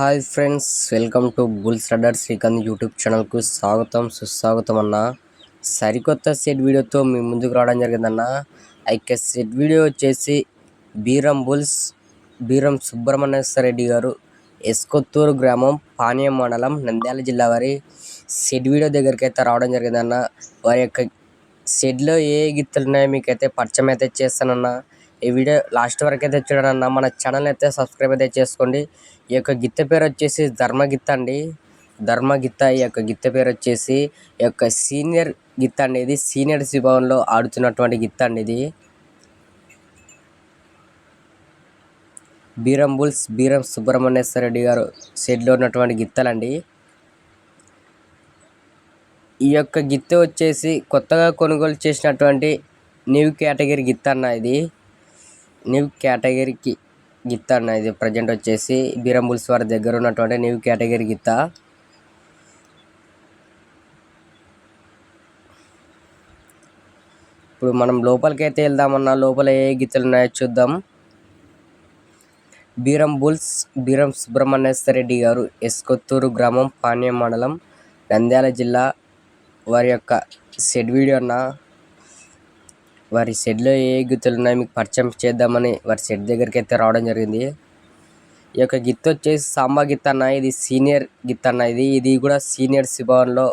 Hi friends welcome to bulls rider Srikanth YouTube ఛానల్కు స్వాగతం సుస్వాగతం అన్న. సరికొత్త సెట్ వీడియోతో మీ ముందుకు రావడం జరిగిందన్న. ఆ యొక్క సెట్ వీడియో వచ్చేసి బీరం బుల్స్ బీరం సుబ్రహ్మణ్యేశ్వర రెడ్డి గారు ఎస్కొత్తూరు గ్రామం పానీయం మండలం నంద్యాల జిల్లా వారి సెట్ వీడియో దగ్గరికి అయితే రావడం జరిగిందన్న. వారి యొక్క షెడ్లో ఏ గిత్తలు ఉన్నాయో మీకైతే పరిచయం అయితే చేస్తానన్నా. ఈ వీడియో లాస్ట్ వరకు అయితే చూడండి మన ఛానల్ అయితే సబ్స్క్రైబ్ అయితే చేసుకోండి. ఈ యొక్క గిత్త పేరు వచ్చేసి ధర్మగిత్త అండి. ధర్మగిత్త ఈ యొక్క గిత్త పేరు వచ్చేసి ఈ యొక్క సీనియర్ గిత్త అండి. ఇది సీనియర్ శిభవన్లో ఆడుతున్నటువంటి గిత్త అండి ఇది. బీరం బుల్స్ బీరం సుబ్రహ్మణ్యేశ్వర రెడ్డి గారు షెడ్లో ఉన్నటువంటి గిత్తలండి. ఈ యొక్క గిత్త వచ్చేసి కొత్తగా కొనుగోలు చేసినటువంటి న్యూ కేటగిరీ గిత్త అన్న ఇది. న్యూ కేటగిరీకి గిత్త అన్న ఇది ప్రజెంట్ వచ్చేసి బీరంబుల్స్ వారి దగ్గర ఉన్నటువంటి న్యూ కేటగిరీ గిత్త. ఇప్పుడు మనం లోపలికి అయితే వెళ్దామన్నా లోపల ఏ గిత్తలు ఉన్నాయో చూద్దాం. బీరం బుల్స్ బీరం సుబ్రహ్మణ్యేశ్వర రెడ్డి గారు ఎస్కొత్తూరు గ్రామం పాణ్యం మండలం నంద్యాల జిల్లా వారి యొక్క సెడ్ వీడియో అన్న. వారి షెడ్లో ఏ గిత్తలు ఉన్నాయో మీకు పరిచయం చేద్దామని వారి షెడ్ దగ్గరికి అయితే రావడం జరిగింది. ఈ యొక్క గిత్త వచ్చేసి సాంబా గిత్త అన్న ఇది సీనియర్ గిత్త అన్న ఇది. ఇది కూడా సీనియర్ శిభవన్లో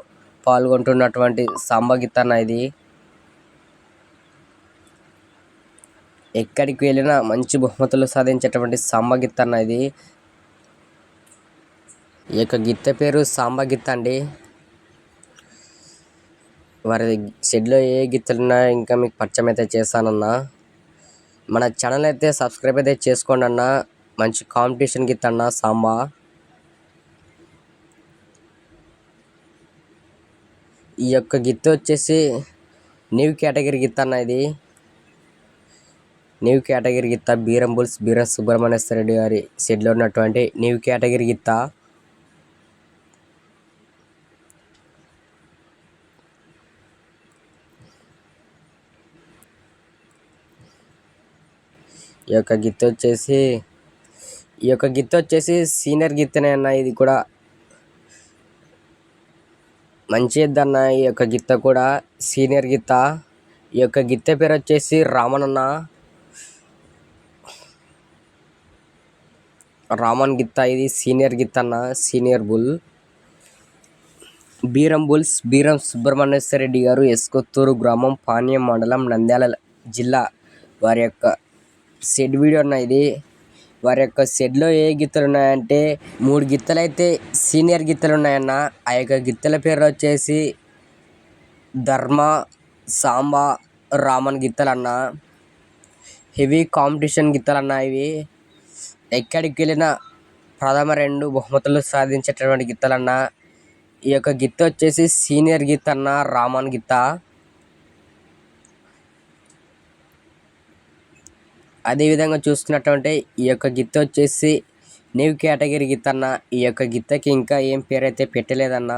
పాల్గొంటున్నటువంటి సాంబా గిత్త అన్న ఇది. ఎక్కడికి వెళ్ళినా మంచి బహుమతులు సాధించేటువంటి సాంబా గిత్త అన్న ఇది. ఈ యొక్క గిత్త పేరు సాంబా గిత్త అండి. వారి షెడ్లో ఏ గిత్తలు ఇంకా మీకు పరిచయం అయితే చేస్తానన్నా. మన ఛానల్ అయితే సబ్స్క్రైబ్ అయితే చేసుకోండి అన్న. మంచి కాంపిటీషన్ గిత్త అన్న సాంబా. ఈ యొక్క గిత్త వచ్చేసి న్యూ కేటగిరీ గిత్త అన్న ఇది. న్యూ కేటగిరీ గిత్త బీరం బుల్స్ బీరం సుబ్రహ్మణ్యేశ్వర రెడ్డి గారి షెడ్లో ఉన్నటువంటి న్యూ కేటగిరీ గిత్త. ఈ యొక్క గిత్త వచ్చేసి ఈ యొక్క గిత్త వచ్చేసి సీనియర్ గిత్తనే అన్న ఇది కూడా మంచి అన్న ఈ యొక్క గిత్త కూడా సీనియర్ గిత్త. ఈ యొక్క గిత్త పేరు వచ్చేసి రామన్ రామన్ గిత్త ఇది సీనియర్ గిత్త అన్న senior bull. Beeram bulls Beeram Subrahmanyeswara Reddy garu Eskothuru గ్రామం పానీయం మండలం నంద్యాల జిల్లా వారి యొక్క షెడ్ వీడియో అన్న ఇది. వారి యొక్క షెడ్లో ఏ గిత్తలు ఉన్నాయంటే మూడు గిత్తలు అయితే సీనియర్ గిత్తలు ఉన్నాయన్న ఆ యొక్క గిత్తల పేరు వచ్చేసి ధర్మ సాంబా రామన్ గిత్తలు అన్న హెవీ కాంపిటీషన్ గిత్తలు అన్న ఇవి. ఎక్కడికి వెళ్ళినా ప్రథమ రెండు బహుమతులు సాధించేటటువంటి గిత్తలన్న ఈ యొక్క గిత్త వచ్చేసి సీనియర్ గిత్త అన్న రామన్ గిత్త అదేవిధంగా చూసుకున్నట్టుంటే ఈ యొక్క గిత్త వచ్చేసి న్యూ కేటగిరీ గిత్త అన్న. ఈ యొక్క గిత్తకి ఇంకా ఏం పేరైతే పెట్టలేదన్న.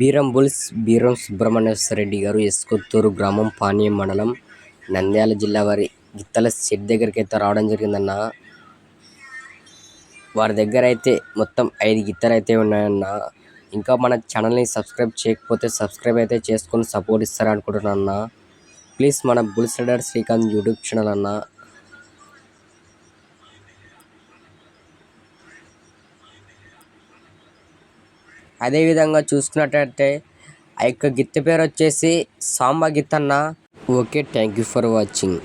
బీరం బుల్స్ బీరం సుబ్రహ్మణ్యేశ్వర రెడ్డి గారు ఎస్కొత్తూరు గ్రామం పానీయం మండలం నంద్యాల జిల్లా వారి గిత్తల సెట్ దగ్గరికి అయితే రావడం జరిగిందన్న. వారి దగ్గర అయితే మొత్తం ఐదు గిత్తలు అయితే ఉన్నాయన్న. ఇంకా మన ఛానల్ని సబ్స్క్రైబ్ చేయకపోతే సబ్స్క్రైబ్ అయితే చేసుకొని సపోర్ట్ ఇస్తారనుకుంటున్నాను అన్న. ప్లీజ్ మన bulls rider Srikanth YouTube channel అన్న. అదేవిధంగా చూసుకున్నట్టయితే ఆ యొక్క గిత్త పేరు వచ్చేసి సాంబా గిత్త అన్న. Okay thank you for watching